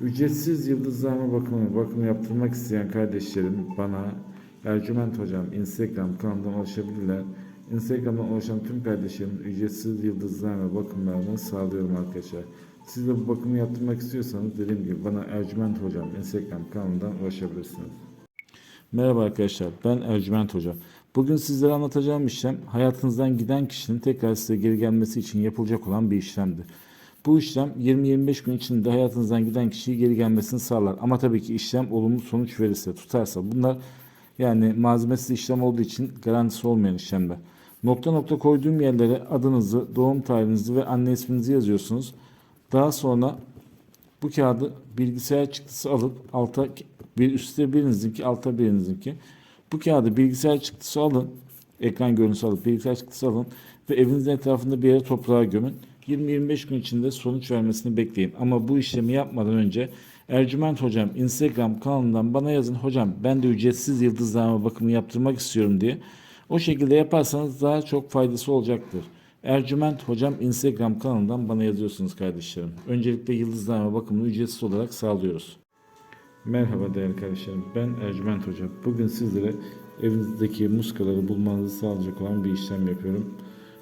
Ücretsiz yıldızlama bakımı, bakım yaptırmak isteyen kardeşlerim bana Ercüment Hocam Instagram kanalından ulaşabilirler. Instagram'dan ulaşan tüm kardeşlerim ücretsiz yıldızlama bakımlarını sağlıyorum arkadaşlar. Siz de bu bakımı yaptırmak istiyorsanız dediğim gibi bana Ercüment Hocam Instagram kanalından ulaşabilirsiniz. Merhaba arkadaşlar, ben Ercüment Hoca. Bugün sizlere anlatacağım işlem hayatınızdan giden kişinin tekrar size geri gelmesi için yapılacak olan bir işlemdir. Bu işlem 20-25 gün içinde hayatınızdan giden kişiyi geri gelmesini sağlar. Ama tabii ki işlem olumlu sonuç verirse, tutarsa. Bunlar yani malzemesiz işlem olduğu için garantisi olmayan işlemler. Nokta nokta koyduğum yerlere adınızı, doğum tarihinizi ve anne isminizi yazıyorsunuz. Daha sonra bu kağıdı bilgisayar çıktısı alıp alta bir üstte birinizinki alta birinizinki bu kağıdı bilgisayar çıktısı alın ekran görüntüsü alıp bilgisayar çıktısı alın ve evinizin etrafında bir yere toprağa gömün 20-25 gün içinde sonuç vermesini bekleyin ama bu işlemi yapmadan önce Ercüment Hocam Instagram kanalından bana yazın hocam ben de ücretsiz yıldızlama bakımı yaptırmak istiyorum diye o şekilde yaparsanız daha çok faydası olacaktır. Ercüment Hocam Instagram kanalından bana yazıyorsunuz kardeşlerim. Öncelikle yıldızlama bakımını ücretsiz olarak sağlıyoruz. Merhaba değerli kardeşlerim. Ben Ercüment Hoca. Bugün sizlere evinizdeki muskaları bulmanızı sağlayacak olan bir işlem yapıyorum.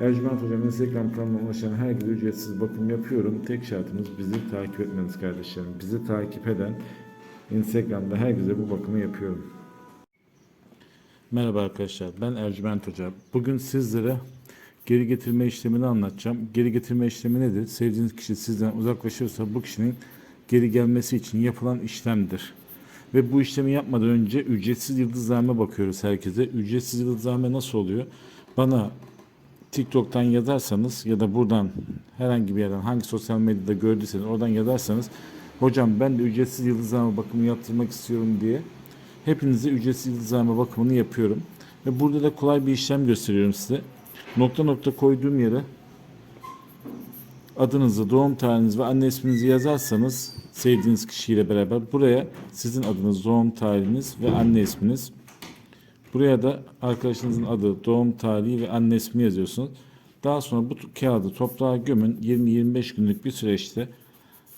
Ercüment Hocam Instagram kanalına ulaşan herkese ücretsiz bakım yapıyorum. Tek şartımız bizi takip etmeniz kardeşlerim. Bizi takip eden Instagram'da herkese bu bakımı yapıyorum. Merhaba arkadaşlar, ben Ercüment Hoca. Bugün sizlere geri getirme işlemini anlatacağım. Geri getirme işlemi nedir? Sevdiğiniz kişi sizden uzaklaşırsa bu kişinin geri gelmesi için yapılan işlemdir. Ve bu işlemi yapmadan önce ücretsiz yıldızlarına bakıyoruz herkese. Ücretsiz yıldızlarına nasıl oluyor? Bana TikTok'tan yazarsanız ya da buradan herhangi bir yerden hangi sosyal medyada gördüyseniz oradan yazarsanız hocam ben de ücretsiz yıldızlama bakımı yaptırmak istiyorum diye hepinize ücretsiz yıldızlama bakımını yapıyorum. Ve burada da kolay bir işlem gösteriyorum size. Nokta nokta koyduğum yere adınızı, doğum tarihinizi ve anne isminizi yazarsanız sevdiğiniz kişiyle beraber buraya sizin adınız, doğum tarihiniz ve anne isminiz Buraya da arkadaşınızın adı, doğum tarihi ve anne ismi yazıyorsunuz. Daha sonra bu kağıdı toprağa gömün. 20-25 günlük bir süreçte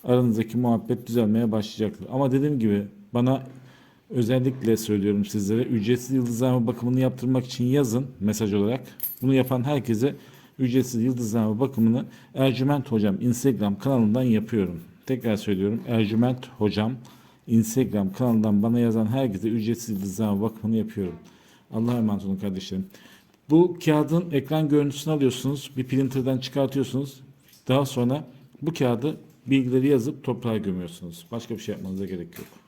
aranızdaki muhabbet düzelmeye başlayacaktır. Ama dediğim gibi bana özellikle söylüyorum sizlere ücretsiz yıldızlama bakımını yaptırmak için yazın mesaj olarak. Bunu yapan herkese ücretsiz yıldızlama bakımını Ercüment Hocam Instagram kanalından yapıyorum. Tekrar söylüyorum Ercüment Hocam Instagram kanalından bana yazan herkese ücretsiz yıldızlama bakımını yapıyorum. Allah'a emanet olun kardeşlerim. Bu kağıdın ekran görüntüsünü alıyorsunuz. Bir printerden çıkartıyorsunuz. Daha sonra bu kağıdı bilgileri yazıp toprağa gömüyorsunuz. Başka bir şey yapmanıza gerek yok.